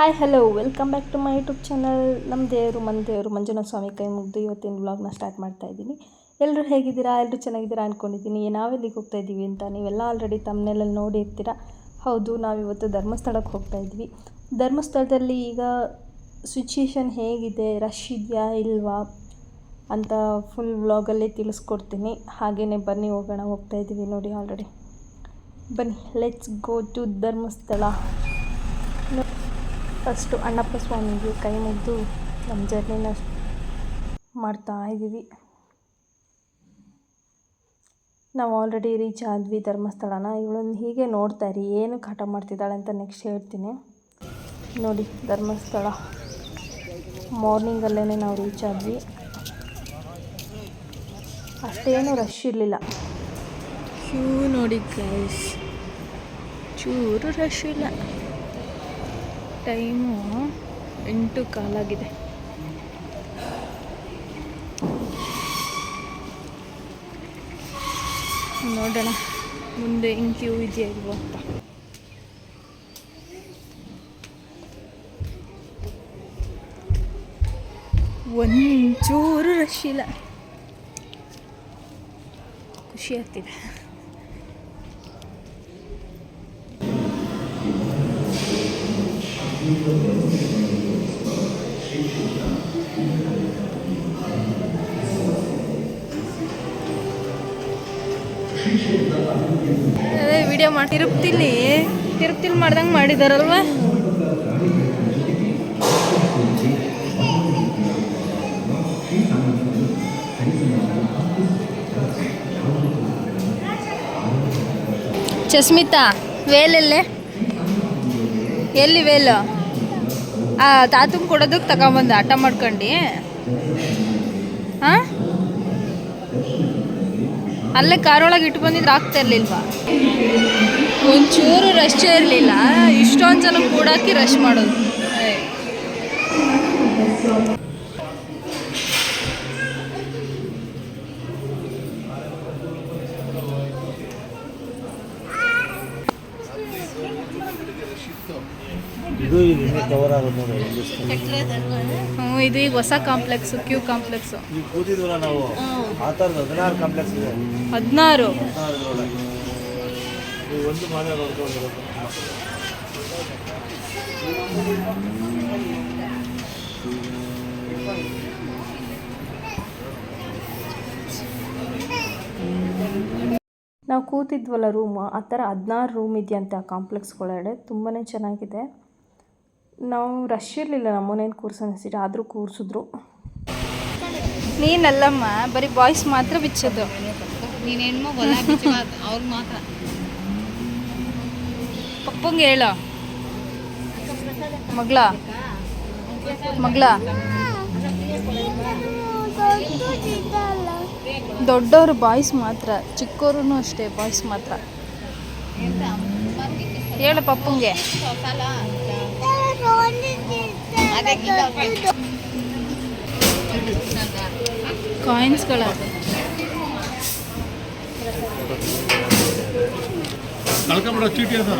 Hi hello welcome back to my YouTube channel ನಮ್ಮ ದೇವರು, ಮನ್ ದೇವರು, ಮಂಜುನಾಥ ಸ್ವಾಮಿ ಕೈ ಮುಗಿದು ಇವತ್ತಿನ ವ್ಲಾಗ್ನ ಸ್ಟಾರ್ಟ್ ಮಾಡ್ತಾ ಇದ್ದೀನಿ. ಎಲ್ಲರೂ ಹೇಗಿದ್ದೀರಾ? ಎಲ್ಲರೂ ಚೆನ್ನಾಗಿದ್ದೀರಾ ಅಂದ್ಕೊಂಡಿದ್ದೀನಿ ನಾವೆಲ್ಲಿಗೆ ಹೋಗ್ತಾ ಇದ್ದೀವಿ ಅಂತ ನೀವೆಲ್ಲ ಆಲ್ರೆಡಿ ತಮ್ಮನೆಲ್ಲಲ್ಲಿ ನೋಡಿರ್ತೀರ. ಹೌದು ನಾವಿವತ್ತು ಧರ್ಮಸ್ಥಳಕ್ಕೆ ಹೋಗ್ತಾ ಇದ್ವಿ. ಧರ್ಮಸ್ಥಳದಲ್ಲಿ ಈಗ ಸಿಚುಯೇಷನ್ ಹೇಗಿದೆ? ರಶ್ ಇದೆಯಾ, ಇಲ್ವಾ? ಅಂತ ಫುಲ್ ವ್ಲಾಗಲ್ಲೇ ತಿಳಿಸ್ಕೊಡ್ತೀನಿ. ಹಾಗೇ ಬನ್ನಿ, ಹೋಗೋಣ. ಹೋಗ್ತಾ ಇದ್ದೀವಿ ನೋಡಿ ಆಲ್ರೆಡಿ ಬನ್ನಿ let's go to Dharmasthala. First Annappa ಸ್ವಾಮಿಗೆ ಕೈ ಮುಗಿದು ನಮ್ಮ ಜರ್ನಿನ ಮಾಡ್ತಾ ಇದ್ದೀವಿ. ನಾವು ಆಲ್ರೆಡಿ ರೀಚ್ ಆದ್ವಿ ಧರ್ಮಸ್ಥಳನ. ಇವಳನ್ನು ಹೀಗೆ ನೋಡ್ತಾ ಇರಿ, ಏನು ಕಾಟ ಮಾಡ್ತಿದ್ದಾಳೆ ಅಂತ ನೆಕ್ಸ್ಟ್ ಹೇಳ್ತೀನಿ. ನೋಡಿ ಧರ್ಮಸ್ಥಳ. ಮಾರ್ನಿಂಗಲ್ಲೇ ನಾವು ರೀಚ್ ಆದ್ವಿ. ಅಷ್ಟೇನು ರಶ್ ಇರಲಿಲ್ಲ. ಕ್ಯೂ ನೋಡಿ ಗೈಸ್ ಚೂರು ರಶ್ ಇಲ್ಲ. ಟೈಮು ಎಂಟು ಕಾಲಾಗಿದೆ. ನೋಡೋಣ ಮುಂದೆ ಇನ್ ಕ್ಯೂ ಇದೆಯಾ ಇಲ್ವೋ ಅಂತ. ಒಂಚೂರು ರಶ್ ಇಲ್ಲ. ಖುಷಿ ಆಗ್ತಿದೆ. ಮಾಡಿ ತಿರುಪ್ತಿಲಿ ತಿರುಪ್ತಿಲಿ ಮಾಡ್ದಂಗೆ ಮಾಡಿದಾರಲ್ವ? ಚಸ್ಮಿತಾ, ವೇಲೆಲ್ಲೇ? ಎಲ್ಲಿ ವೇಲು? ಆ, ತಾತಂಗೆ ಕೊಡೋದಕ್ಕೆ ತಗೊಂಬಂದು ಆಟ ಮಾಡ್ಕೊಂಡು. ಹಾಂ ಅಲ್ಲೇ ಕಾರೊಳಗೆ ಇಟ್ಟು ಬಂದಿದ್ರೆ ಆಗ್ತಾ ಇರ್ಲಿಲ್ವಾ? ಒಂಚೂರು ರಶ್ ಇರಲಿಲ್ಲ. ಇಷ್ಟೊಂದು ಜನ ಕೂಡಾಕಿ ರಶ್ ಮಾಡೋದು. ಇದು ಇದು ಈಗ ಹೊಸ ಕಾಂಪ್ಲೆಕ್ಸ್ ಕ್ಯೂ ಕಾಂಪ್ಲೆಕ್ಸು. ಈಗ ಕೂತಿದ್ವಲ್ಲ ನಾವು? ಆ ಥರದ ಹದಿನಾರು ಕಾಂಪ್ಲೆಕ್ಸ್ ಇದೆ. ಹದಿನಾರು. ಹದಿನಾರದ್ರೊಳಗೆ ನೀವು ಒಂದು ಮಾಲೆ ನೋಡ್ಕೊಂಡಿರೋದು ನಾವು ಕೂತಿದ್ವಲ್ಲ ರೂಮ್ ಆ ಥರ ಹದಿನಾರು ರೂಮ್ ಇದೆಯಂತೆ ಆ ಕಾಂಪ್ಲೆಕ್ಸ್ ಒಳಗಡೆ ತುಂಬಾ ಚೆನ್ನಾಗಿದೆ. ನಾವು ರಶ್ ಇರಲಿಲ್ಲ ನಮ್ಮನೇನು ಕೂರ್ಸೋನಿಸಿಟ್ಟು ಆದರೂ ಕೂರಿಸಿದ್ರು. ನೀನಲ್ಲಮ್ಮ ಬರೀ ಬಾಯ್ಸ್ ಮಾತ್ರ ಬಿಚ್ಚೋದು. ನೀನೇನು ಅವ್ರು ಮಾತ್ರ. ಪಪ್ಪಂಗೆ ಹೇಳ. ಮಗಳ. ಮಗಳ. ದೊಡ್ಡವರು ಬಾಯ್ಸ್ ಮಾತ್ರ ಚಿಕ್ಕವರು ಅಷ್ಟೇ ಬಾಯ್ಸ್ ಮಾತ್ರ. ಹೇಳು ಪಪ್ಪಂಗೆ. ಕಾಯಿನ್ಸ್ಗಳ ಕಳ್ಕೊಂಬಿಡೋ ಚೀಟಿ ಅದ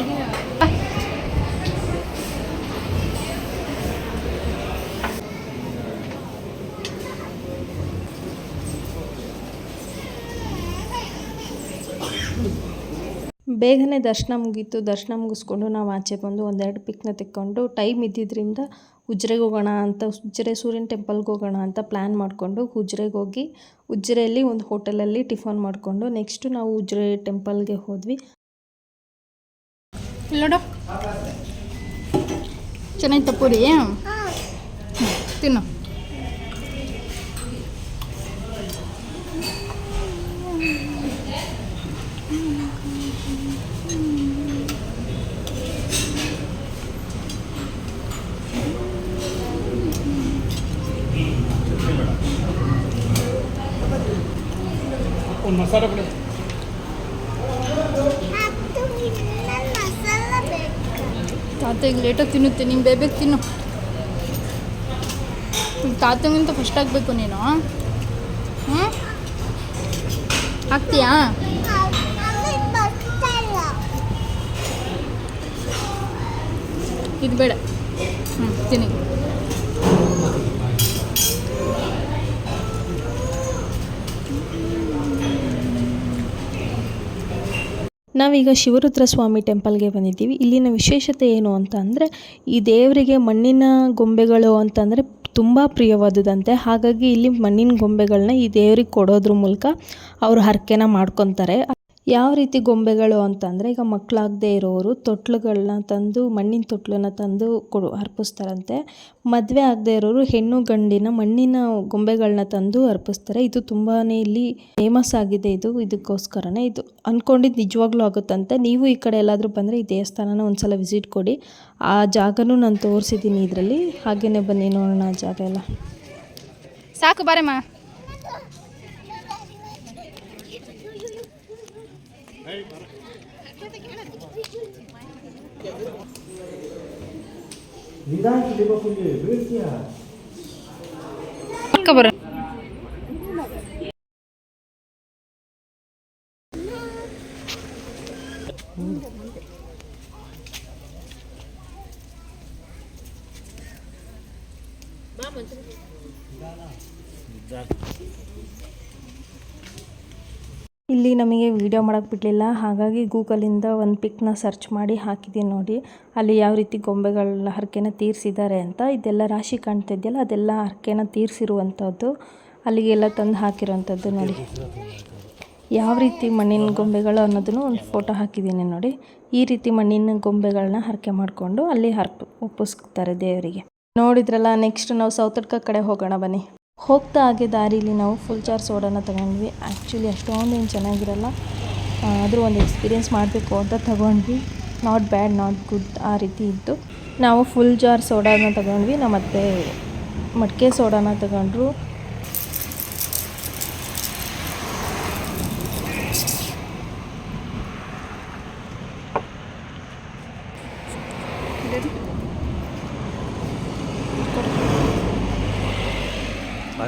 ಬೇಗನೆ ದರ್ಶನ ಮುಗೀತು, ದರ್ಶನ ಮುಗಿಸ್ಕೊಂಡು ನಾವು ಆಚೆ ಬಂದು ಒಂದೆರಡು ಪಿಕ್ನ ತೆಕ್ಕೊಂಡು ಟೈಮ್ ಇದ್ದಿದ್ದರಿಂದ ಉಜ್ರೆಗೆ ಹೋಗೋಣ ಅಂತ ಉಜ್ರೆ ಸೂರ್ಯನ ಟೆಂಪಲ್ಗೆ ಹೋಗೋಣ ಅಂತ ಪ್ಲ್ಯಾನ್ ಮಾಡಿಕೊಂಡು ಉಜ್ರೆಗೆ ಹೋಗಿ ಉಜ್ರೆಯಲ್ಲಿ ಒಂದು ಹೋಟೆಲಲ್ಲಿ ಟಿಫನ್ ಮಾಡಿಕೊಂಡು ನೆಕ್ಸ್ಟು ನಾವು ಉಜ್ರೆ ಟೆಂಪಲ್ಗೆ ಹೋದ್ವಿ. ನೋಡು. ಚೆನ್ನಾಗಿತ್ತ ಪೂರಿ? ತಿನ್ನು. ಒಂದು ಮಸಾಲೆ ಕೊಡಿ ತಾತ ಈಗ ಲೇಟಾಗಿ ತಿನ್ನುತ್ತೆ ನೀನು ಬೇಬೇಕು ತಿನ್ನು. ತಾತಂಗಿಂತ ಫಸ್ಟ್ ಆಗಬೇಕು ನೀನು. ಹ್ಞೂ ಆಗ್ತೀಯಾ? ಇದು ಬೇಡ. ಹ್ಞೂ ತಿನ್ನಿ. ನಾವೀಗ ಶಿವರುದ್ರ ಸ್ವಾಮಿ ಟೆಂಪಲ್ಗೆ ಬಂದಿದ್ದೀವಿ. ಇಲ್ಲಿನ ವಿಶೇಷತೆ ಏನು ಅಂತ ಅಂದರೆ, ಈ ದೇವರಿಗೆ ಮಣ್ಣಿನ ಗೊಂಬೆಗಳು ಅಂತಂದರೆ ತುಂಬ ಪ್ರಿಯವಾದದಂತೆ ಹಾಗಾಗಿ ಇಲ್ಲಿ ಮಣ್ಣಿನ ಗೊಂಬೆಗಳನ್ನ ಈ ದೇವರಿಗೆ ಕೊಡೋದ್ರ ಮೂಲಕ ಅವರು ಹರಕೆನ ಮಾಡ್ಕೊತಾರೆ. ಯಾವ ರೀತಿ ಗೊಂಬೆಗಳು ಅಂತಂದರೆ, ಈಗ ಮಕ್ಕಳಾಗದೇ ಇರೋರು ತೊಟ್ಲುಗಳನ್ನ ತಂದು, ಮಣ್ಣಿನ ತೊಟ್ಲನ್ನ ತಂದು ಕೊಡು, ಅರ್ಪಿಸ್ತಾರಂತೆ. ಮದುವೆ ಆಗದೆ ಇರೋರು ಹೆಣ್ಣು ಗಂಡಿನ ಮಣ್ಣಿನ ಗೊಂಬೆಗಳನ್ನ ತಂದು ಅರ್ಪಿಸ್ತಾರೆ. ಇದು ತುಂಬಾ ಇಲ್ಲಿ ಫೇಮಸ್ ಆಗಿದೆ ಇದು. ಇದಕ್ಕೋಸ್ಕರನೇ ಇದು. ಅಂದ್ಕೊಂಡಿದ್ದು ನಿಜವಾಗ್ಲೂ ಆಗುತ್ತಂತೆ. ನೀವು ಈ ಕಡೆ ಎಲ್ಲಾದರೂ ಬಂದರೆ ಈ ದೇವಸ್ಥಾನನ ಒಂದ್ಸಲ ವಿಸಿಟ್ ಕೊಡಿ. ಆ ಜಾಗನೂ ನಾನು ತೋರಿಸಿದ್ದೀನಿ ಇದರಲ್ಲಿ. ಹಾಗೆಯೇ ಬನ್ನಿ ನೋಡೋಣ ಆ ಜಾಗ ಎಲ್ಲ. ಸಾಕು ಬಾರಮ್ಮ. Lidahi lima punya, berhenti lah. ಇಲ್ಲಿ ನಮಗೆ ವಿಡಿಯೋ ಮಾಡೋಕ್ಕೆ ಬಿಡಲಿಲ್ಲ. ಹಾಗಾಗಿ ಗೂಗಲಿಂದ ಒಂದು ಪಿಕ್ನ ಸರ್ಚ್ ಮಾಡಿ ಹಾಕಿದ್ದೀನಿ ನೋಡಿ. ಅಲ್ಲಿ ಯಾವ ರೀತಿ ಗೊಂಬೆಗಳ ಹರಕೆನ ತೀರಿಸಿದ್ದಾರೆ ಅಂತ. ಇದೆಲ್ಲ ರಾಶಿ ಕಾಣ್ತಾ ಇದೆಯಲ್ಲ ಅದೆಲ್ಲ ಹರಕೆನ ತೀರಿಸಿರುವಂಥದ್ದು ಅಲ್ಲಿಗೆಲ್ಲ ತಂದು ಹಾಕಿರುವಂಥದ್ದು ನೋಡಿ. ಯಾವ ರೀತಿ ಮಣ್ಣಿನ ಗೊಂಬೆಗಳು ಅನ್ನೋದನ್ನು ಒಂದು ಫೋಟೋ ಹಾಕಿದ್ದೀನಿ ನೋಡಿ. ಈ ರೀತಿ ಮಣ್ಣಿನ ಗೊಂಬೆಗಳನ್ನ ಹರಕೆ ಮಾಡಿಕೊಂಡು ಅಲ್ಲಿ ಹರ್ಪ ಒಪ್ಪಿಸ್ತಾರೆ ದೇವರಿಗೆ. ನೋಡಿದ್ರಲ್ಲ ನೆಕ್ಸ್ಟ್ ನಾವು ಸೌತಡ್ಕ ಕಡೆ ಹೋಗೋಣ ಬನ್ನಿ. ಹೋಗ್ತಾ ಹಾಗೆ ದಾರಿಲಿ ನಾವು ಫುಲ್ ಚಾರ್ ಸೋಡಾನ ತಗೊಂಡ್ವಿ. ಆ್ಯಕ್ಚುಲಿ ಅಷ್ಟೊಂದೇನು ಚೆನ್ನಾಗಿರಲ್ಲ. ಆದರೂ ಒಂದು ಎಕ್ಸ್ಪೀರಿಯೆನ್ಸ್ ಮಾಡಬೇಕು ಅಂತ ತಗೊಂಡ್ವಿ. ನಾಟ್ ಬ್ಯಾಡ್ ನಾಟ್ ಗುಡ್ ಆ ರೀತಿ ಇತ್ತು. ನಾವು ಫುಲ್ ಜಾರ್ ಸೋಡಾನ ತಗೊಂಡ್ವಿ. ನಮ್ಮ ಮತ್ತೆ ಮಡಿಕೆ ಸೋಡಾನ ತಗೊಂಡ್ರು.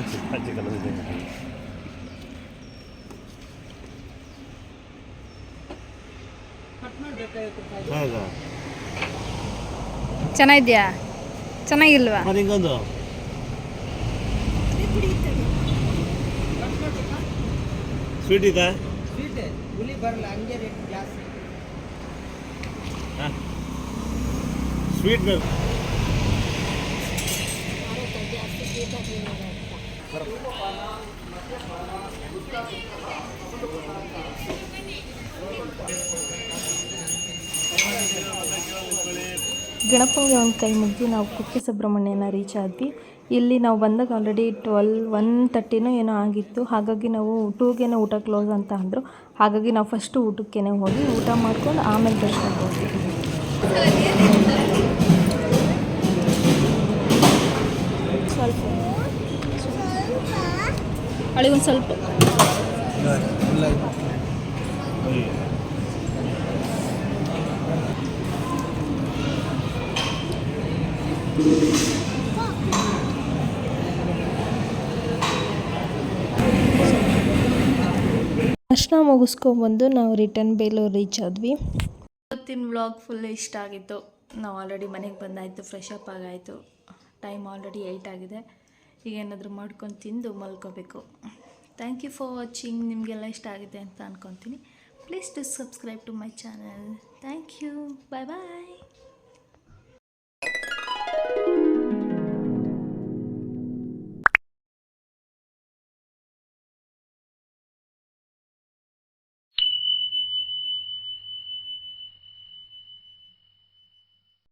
ಆಚೆ ಆಚೆ ಕಲರಿದೆ ಹೌದಾ? ಚೆನ್ನಾಗಿದ್ಯಾ? ಚೆನ್ನಾಗಿಲ್ವಾ? ಮತ್ತೆ ಹಿಂಗೊಂದು. ಸ್ವೀಟ್ ಇದಾ. ಸ್ವೀಟ್ ಬೇಕು ಗಣಪಂಗೆ ಒಂದು ಕೈ ಮುಗಿದು ನಾವು ಕುಕ್ಕೆ ಸುಬ್ರಹ್ಮಣ್ಯನ ರೀಚ್ ಆದ್ವಿ. ಇಲ್ಲಿ ನಾವು ಬಂದಾಗ ಆಲ್ರೆಡಿ ಟ್ವೆಲ್ ಒನ್ ತರ್ಟಿನೋ ಏನೋ ಆಗಿತ್ತು. ಹಾಗಾಗಿ ನಾವು ಟೂಗೇನೆ ಊಟ ಕ್ಲೋಸ್ ಅಂತ ಅಂದರು. ಹಾಗಾಗಿ ನಾವು ಫಸ್ಟು ಊಟಕ್ಕೇನೆ ಹೋಗಿ ಊಟ ಮಾಡ್ಕೊಂಡು ಆಮೇಲೆ ದರ್ಶನಕ್ಕೆ ಹೋಗ್ತೀವಿ ಸ್ವಲ್ಪ ಅಳಿಗೆ ಒಂದು ಸ್ವಲ್ಪ. ಅಷ್ಟ ಮುಗಿಸ್ಕೊಂಬಂದು ನಾವು ರಿಟರ್ನ್ ಬೇಲೂರು ರೀಚ್ ಆದ್ವಿ. ಇವತ್ತಿನ ವ್ಲಾಗ್ ಫುಲ್ ಇಷ್ಟ ಆಗಿತ್ತು. ನಾವು ಆಲ್ರೆಡಿ ಮನೆಗೆ ಬಂದಾಯಿತು ಫ್ರೆಶ್ ಅಪ್ ಆಗಾಯಿತು. ಟೈಮ್ ಆಲ್ರೆಡಿ ಏಯ್ಟ್ ಆಗಿದೆ. ಈಗ ಏನಾದರೂ ಮಾಡ್ಕೊಂಡು ತಿಂದು ಮಲ್ಕೋಬೇಕು. ಥ್ಯಾಂಕ್ ಯು ಫಾರ್ ವಾಚಿಂಗ್ ನಿಮಗೆಲ್ಲ ಇಷ್ಟ ಆಗಿದೆ ಅಂತ ಅಂದ್ಕೊತೀನಿ please to subscribe to my channel thank you bye bye